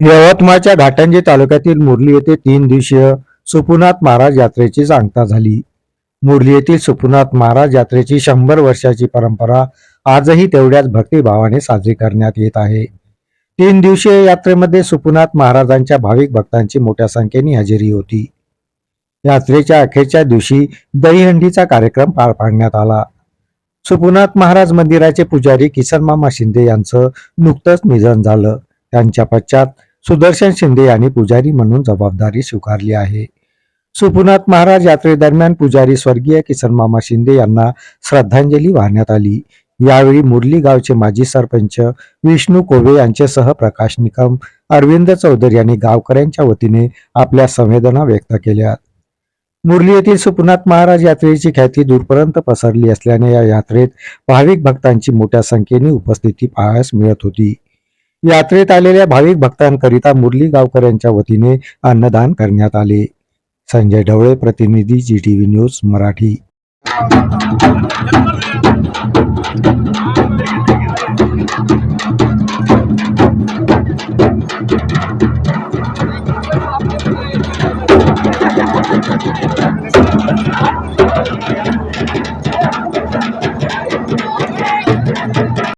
यवतमाळच्या घाटंजी तालुक्यातील मुरली येथे तीन दिवसीय सुपुनाथ महाराज यात्रेची सांगता झाली. मुरली येथील सुपुनाथ महाराज यात्रेची शंभर वर्षाची परंपरा आजही तेवढ्याच भक्तिभावाने साजरी करण्यात येत आहे. तीन दिवसीय यात्रेमध्ये सुपुनाथ महाराजांच्या भाविक भक्तांची मोठ्या संख्येने हजेरी होती. यात्रेच्या अखेरच्या दिवशी दहीहंडीचा कार्यक्रम पार पाडण्यात आला. सुपुनाथ महाराज मंदिराचे पुजारी किसन मामा शिंदे यांचं नुकतंच निधन झालं. त्यांच्या पश्चात सुदर्शन शिंदे यांनी पुजारी म्हणून जबाबदारी स्वीकारली आहे. सुपुनाथ महाराज यात्रेदरम्यान पुजारी स्वर्गीय किसन मामा शिंदे यांना श्रद्धांजली वाहण्यात आली. यावेळी मुरली गावचे माजी सरपंच विष्णू कोबे यांच्यासह प्रकाश निकम अरविंद चौधरी यांनी गावकऱ्यांच्या वतीने आपल्या संवेदना व्यक्त केल्या. मुरली येथील सुपुनाथ महाराज यात्रेची ख्याती दूरपर्यंत पसरली असल्याने या यात्रेत भाविक भक्तांची मोठ्या संख्येने उपस्थिती पाहायस मिळत होती. यात्रेत आलेल्या भाविक भक्तांकरिता मुरली गावकऱ्यांच्या वतीने अन्नदान करण्यात आले. संजय ढवळे प्रतिनिधी G T V news Marathi.